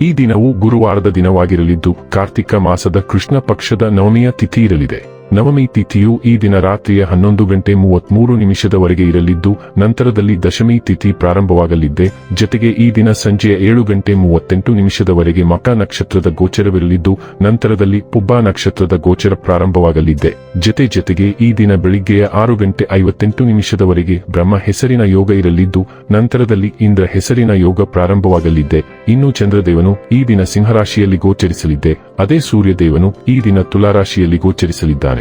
ಈ ದಿನವು ಗುರುವಾರದ ದಿನವಾಗಿರಲಿದ್ದು ಕಾರ್ತಿಕ ಮಾಸದ ಕೃಷ್ಣ ಪಕ್ಷದ ನವಮಿಯ ತಿಥಿ ಇರಲಿದೆ. ನವಮಿ ತಿಥಿಯು ಈ ದಿನ ರಾತ್ರಿಯ ಹನ್ನೊಂದು ಗಂಟೆ ಮೂವತ್ಮೂರು ನಿಮಿಷದವರೆಗೆ ಇರಲಿದ್ದು, ನಂತರದಲ್ಲಿ ದಶಮಿ ತಿಥಿ ಪ್ರಾರಂಭವಾಗಲಿದ್ದೆ, ಜತೆಗೆ ಈ ದಿನ ಸಂಜೆಯ ಏಳು ಗಂಟೆ ಮೂವತ್ತೆಂಟು ನಿಮಿಷದವರೆಗೆ ಮಕ ನಕ್ಷತ್ರದ ಗೋಚರವಿರಲಿದ್ದು, ನಂತರದಲ್ಲಿ ಪುಬ್ಬ ನಕ್ಷತ್ರದ ಗೋಚರ ಪ್ರಾರಂಭವಾಗಲಿದ್ದೆ. ಜತೆ ಜತೆಗೆ ಈ ದಿನ ಬೆಳಿಗ್ಗೆಯ ಆರು ಗಂಟೆ ಐವತ್ತೆಂಟು ನಿಮಿಷದವರೆಗೆ ಬ್ರಹ್ಮ ಹೆಸರಿನ ಯೋಗ ಇರಲಿದ್ದು, ನಂತರದಲ್ಲಿ ಇಂದ್ರ ಹೆಸರಿನ ಯೋಗ ಪ್ರಾರಂಭವಾಗಲಿದ್ದೆ. ಇನ್ನು ಚಂದ್ರದೇವನು ಈ ದಿನ ಸಿಂಹರಾಶಿಯಲ್ಲಿ ಗೋಚರಿಸಲಿದ್ದೆ. ಅದೇ ಸೂರ್ಯದೇವನು ಈ ದಿನ ತುಲಾರಾಶಿಯಲ್ಲಿ ಗೋಚರಿಸಲಿದ್ದಾನೆ.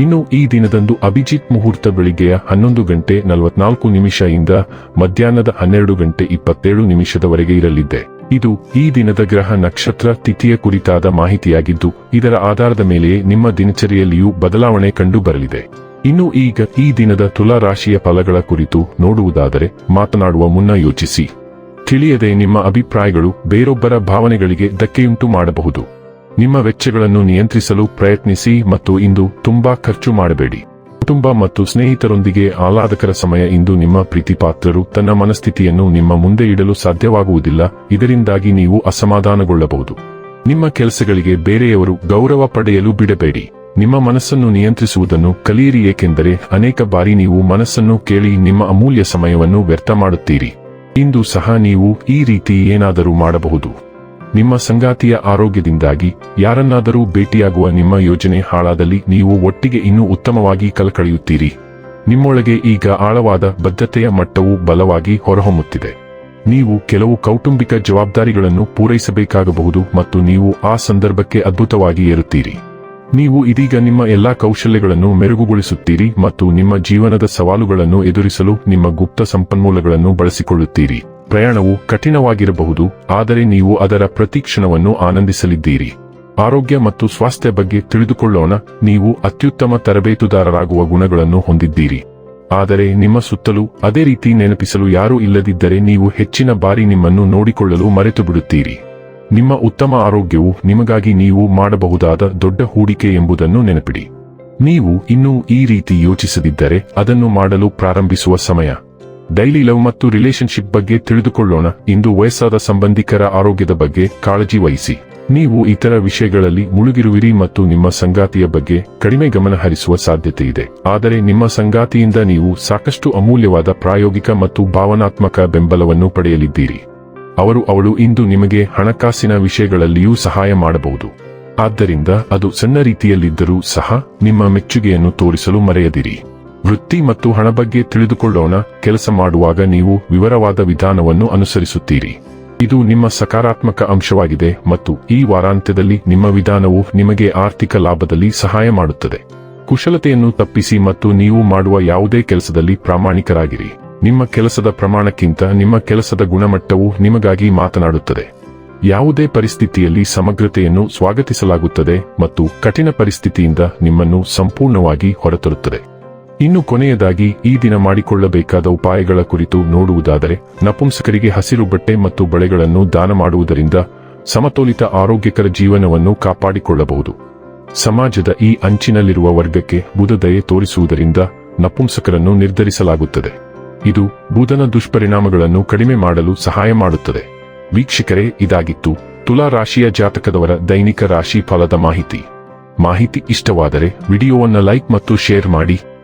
ಇನ್ನು ಈ ದಿನದಂದು ಅಭಿಜಿತ್ ಮುಹೂರ್ತ ಬೆಳಿಗ್ಗೆಯ ಹನ್ನೊಂದು ಗಂಟೆ ನಲವತ್ನಾಲ್ಕು ನಿಮಿಷದಿಂದ ಮಧ್ಯಾಹ್ನದ ಹನ್ನೆರಡು ಗಂಟೆ ಇಪ್ಪತ್ತೇಳು ನಿಮಿಷದವರೆಗೆ ಇರಲಿದೆ ಇದು ಈ ದಿನದ ಗ್ರಹ ನಕ್ಷತ್ರ ತಿಥಿಯ ಕುರಿತಾದ ಮಾಹಿತಿಯಾಗಿದ್ದು, ಇದರ ಆಧಾರದ ಮೇಲೆಯೇ ನಿಮ್ಮ ದಿನಚರಿಯಲ್ಲಿಯೂ ಬದಲಾವಣೆ ಕಂಡು ಬರಲಿದೆ. ಇನ್ನು ಈಗ ಈ ದಿನದ ತುಲಾ ರಾಶಿಯ ಫಲಗಳ ಕುರಿತು ನೋಡುವುದಾದರೆ ಮಾತನಾಡುವ ಮುನ್ನ ಯೋಚಿಸಿ. ತಿಳಿಯದೆ ನಿಮ್ಮ ಅಭಿಪ್ರಾಯಗಳು ಬೇರೊಬ್ಬರ ಭಾವನೆಗಳಿಗೆ ಧಕ್ಕೆಯುಂಟು ಮಾಡಬಹುದು. ನಿಮ್ಮ ವೆಚ್ಚಗಳನ್ನು ನಿಯಂತ್ರಿಸಲು ಪ್ರಯತ್ನಿಸಿ ಮತ್ತು ಇಂದು ತುಂಬಾ ಖರ್ಚು ಮಾಡಬೇಡಿ. ಕುಟುಂಬ ಮತ್ತು ಸ್ನೇಹಿತರೊಂದಿಗೆ ಆಹ್ಲಾದಕರ ಸಮಯ ಇಂದು ನಿಮ್ಮ ಪ್ರೀತಿಪಾತ್ರರು ತನ್ನ ಮನಸ್ಥಿತಿಯನ್ನು ನಿಮ್ಮ ಮುಂದೆ ಇಡಲು ಸಾಧ್ಯವಾಗುವುದಿಲ್ಲ. ಇದರಿಂದಾಗಿ ನೀವು ಅಸಮಾಧಾನಗೊಳ್ಳಬಹುದು. ನಿಮ್ಮ ಕೆಲಸಗಳಿಗೆ ಬೇರೆಯವರು ಗೌರವ ಪಡೆಯಲು ಬಿಡಬೇಡಿ. ನಿಮ್ಮ ಮನಸ್ಸನ್ನು ನಿಯಂತ್ರಿಸುವುದನ್ನು ಕಲಿಯಿರಿ, ಏಕೆಂದರೆ ಅನೇಕ ಬಾರಿ ನೀವು ಮನಸ್ಸನ್ನು ಕೇಳಿ ನಿಮ್ಮ ಅಮೂಲ್ಯ ಸಮಯವನ್ನು ವ್ಯರ್ಥ ಮಾಡುತ್ತೀರಿ. ಇಂದು ಸಹ ನೀವು ಈ ರೀತಿ ಏನಾದರೂ ಮಾಡಬಹುದು. ನಿಮ್ಮ ಸಂಗಾತಿಯ ಆರೋಗ್ಯದಿಂದಾಗಿ ಯಾರನ್ನಾದರೂ ಭೇಟಿಯಾಗುವ ನಿಮ್ಮ ಯೋಜನೆ ಹಾಳಾದಲ್ಲಿ ನೀವು ಒಟ್ಟಿಗೆ ಇನ್ನೂ ಉತ್ತಮವಾಗಿ ಕಲಕಳೆಯುತ್ತೀರಿ. ನಿಮ್ಮೊಳಗೆ ಈಗ ಆಳವಾದ ಬದ್ಧತೆಯ ಮಟ್ಟವು ಬಲವಾಗಿ ಹೊರಹೊಮ್ಮುತ್ತಿದೆ. ನೀವು ಕೆಲವು ಕೌಟುಂಬಿಕ ಜವಾಬ್ದಾರಿಗಳನ್ನು ಪೂರೈಸಬೇಕಾಗಬಹುದು ಮತ್ತು ನೀವು ಆ ಸಂದರ್ಭಕ್ಕೆ ಅದ್ಭುತವಾಗಿ ಏರುತ್ತೀರಿ. ನೀವು ಇದೀಗ ನಿಮ್ಮ ಎಲ್ಲಾ ಕೌಶಲ್ಯಗಳನ್ನು ಮೆರುಗುಗೊಳಿಸುತ್ತೀರಿ ಮತ್ತು ನಿಮ್ಮ ಜೀವನದ ಸವಾಲುಗಳನ್ನು ಎದುರಿಸಲು ನಿಮ್ಮ ಗುಪ್ತ ಸಂಪನ್ಮೂಲಗಳನ್ನು ಬಳಸಿಕೊಳ್ಳುತ್ತೀರಿ. ಪ್ರಯಾಣವು ಕಠಿಣವಾಗಿರಬಹುದು, ಆದರೆ ನೀವು ಅದರ ಪ್ರತಿಕ್ಷಣವನ್ನು ಆನಂದಿಸಲಿದ್ದೀರಿ. ಆರೋಗ್ಯ ಮತ್ತು ಸ್ವಾಸ್ಥ್ಯ ಬಗ್ಗೆ ತಿಳಿದುಕೊಳ್ಳೋಣ, ನೀವು ಅತ್ಯುತ್ತಮ ತರಬೇತುದಾರರಾಗುವ ಗುಣಗಳನ್ನು ಹೊಂದಿದ್ದೀರಿ. ಆದರೆ ನಿಮ್ಮ ಸುತ್ತಲೂ ಅದೇ ರೀತಿ ನೆನಪಿಸಲು ಯಾರೂ ಇಲ್ಲದಿದ್ದರೆ ನೀವು ಹೆಚ್ಚಿನ ಬಾರಿ ನಿಮ್ಮನ್ನು ನೋಡಿಕೊಳ್ಳಲು ಮರೆತು ಬಿಡುತ್ತೀರಿ ನಿಮ್ಮ ಉತ್ತಮ ಆರೋಗ್ಯವು ನಿಮಗಾಗಿ ನೀವು ಮಾಡಬಹುದಾದ ದೊಡ್ಡ ಹೂಡಿಕೆ ಎಂಬುದನ್ನು ನೆನಪಿಡಿ. ನೀವು ಇನ್ನೂ ಈ ರೀತಿ ಯೋಚಿಸದಿದ್ದರೆ ಅದನ್ನು ಮಾಡಲು ಪ್ರಾರಂಭಿಸುವ ಸಮಯ. ಡೈಲಿ ಲವ್ ಮತ್ತು ರಿಲೇಶನ್ಶಿಪ್ ಬಗ್ಗೆ ತಿಳಿದುಕೊಳ್ಳೋಣ. ಇಂದು ವಯಸ್ಸಾದ ಸಂಬಂಧಿಕರ ಆರೋಗ್ಯದ ಬಗ್ಗೆ ಕಾಳಜಿ ವಹಿಸಿ. ನೀವು ಇತರ ವಿಷಯಗಳಲ್ಲಿ ಮುಳುಗಿರುವಿರಿ ಮತ್ತು ನಿಮ್ಮ ಸಂಗಾತಿಯ ಬಗ್ಗೆ ಕಡಿಮೆ ಗಮನ ಹರಿಸುವ ಸಾಧ್ಯತೆ ಇದೆ. ಆದರೆ ನಿಮ್ಮ ಸಂಗಾತಿಯಿಂದ ನೀವು ಸಾಕಷ್ಟು ಅಮೂಲ್ಯವಾದ ಪ್ರಾಯೋಗಿಕ ಮತ್ತು ಭಾವನಾತ್ಮಕ ಬೆಂಬಲವನ್ನು ಪಡೆಯಲಿದ್ದೀರಿ. ಅವರು ಅವಳು ಇಂದು ನಿಮಗೆ ಹಣಕಾಸಿನ ವಿಷಯಗಳಲ್ಲಿಯೂ ಸಹಾಯ ಮಾಡಬಹುದು. ಆದ್ದರಿಂದ ಅದು ಸಣ್ಣ ರೀತಿಯಲ್ಲಿದ್ದರೂ ಸಹ ನಿಮ್ಮ ಮೆಚ್ಚುಗೆಯನ್ನು ತೋರಿಸಲು ಮರೆಯದಿರಿ. ವೃತ್ತಿ ಮತ್ತು ಹಣ ಬಗ್ಗೆ ತಿಳಿದುಕೊಳ್ಳೋಣ. ಕೆಲಸ ಮಾಡುವಾಗ ನೀವು ವಿವರವಾದ ವಿಧಾನವನ್ನು ಅನುಸರಿಸುತ್ತೀರಿ. ಇದು ನಿಮ್ಮ ಸಕಾರಾತ್ಮಕ ಅಂಶವಾಗಿದೆ ಮತ್ತು ಈ ವಾರಾಂತ್ಯದಲ್ಲಿ ನಿಮ್ಮ ವಿಧಾನವು ನಿಮಗೆ ಆರ್ಥಿಕ ಲಾಭದಲ್ಲಿ ಸಹಾಯ ಮಾಡುತ್ತದೆ. ಕುಶಲತೆಯನ್ನು ತಪ್ಪಿಸಿ ಮತ್ತು ನೀವು ಮಾಡುವ ಯಾವುದೇ ಕೆಲಸದಲ್ಲಿ ಪ್ರಾಮಾಣಿಕರಾಗಿರಿ. ನಿಮ್ಮ ಕೆಲಸದ ಪ್ರಮಾಣಕ್ಕಿಂತ ನಿಮ್ಮ ಕೆಲಸದ ಗುಣಮಟ್ಟವು ನಿಮಗಾಗಿ ಮಾತನಾಡುತ್ತದೆ. ಯಾವುದೇ ಪರಿಸ್ಥಿತಿಯಲ್ಲಿ ಸಮಗ್ರತೆಯನ್ನು ಸ್ವಾಗತಿಸಲಾಗುತ್ತದೆ ಮತ್ತು ಕಠಿಣ ಪರಿಸ್ಥಿತಿಯಿಂದ ನಿಮ್ಮನ್ನು ಸಂಪೂರ್ಣವಾಗಿ ಹೊರತರುತ್ತದೆ. ಇನ್ನು ಕೊನೆಯದಾಗಿ ಈ ದಿನ ಮಾಡಿಕೊಳ್ಳಬೇಕಾದ ಉಪಾಯಗಳ ಕುರಿತು ನೋಡುವುದಾದರೆ, ನಪುಂಸಕರಿಗೆ ಹಸಿರು ಬಟ್ಟೆ ಮತ್ತು ಬಳೆಗಳನ್ನು ದಾನ ಮಾಡುವುದರಿಂದ ಸಮತೋಲಿತ ಆರೋಗ್ಯಕರ ಜೀವನವನ್ನು ಕಾಪಾಡಿಕೊಳ್ಳಬಹುದು. ಸಮಾಜದ ಈ ಅಂಚಿನಲ್ಲಿರುವ ವರ್ಗಕ್ಕೆ ಬುಧದಯೆ ತೋರಿಸುವುದರಿಂದ ನಪುಂಸಕರನ್ನು ನಿರ್ಧರಿಸಲಾಗುತ್ತದೆ. ಇದು ಬುಧನ ದುಷ್ಪರಿಣಾಮಗಳನ್ನು ಕಡಿಮೆ ಮಾಡಲು ಸಹಾಯ ಮಾಡುತ್ತದೆ. ವೀಕ್ಷಕರೇ, ಇದಾಗಿತ್ತು ತುಲಾ ರಾಶಿಯ ಜಾತಕದವರ ದೈನಿಕ ರಾಶಿ ಫಲದ ಮಾಹಿತಿ. ಮಾಹಿತಿ ಇಷ್ಟವಾದರೆ ವಿಡಿಯೋವನ್ನು ಲೈಕ್ ಮತ್ತು ಶೇರ್ ಮಾಡಿ.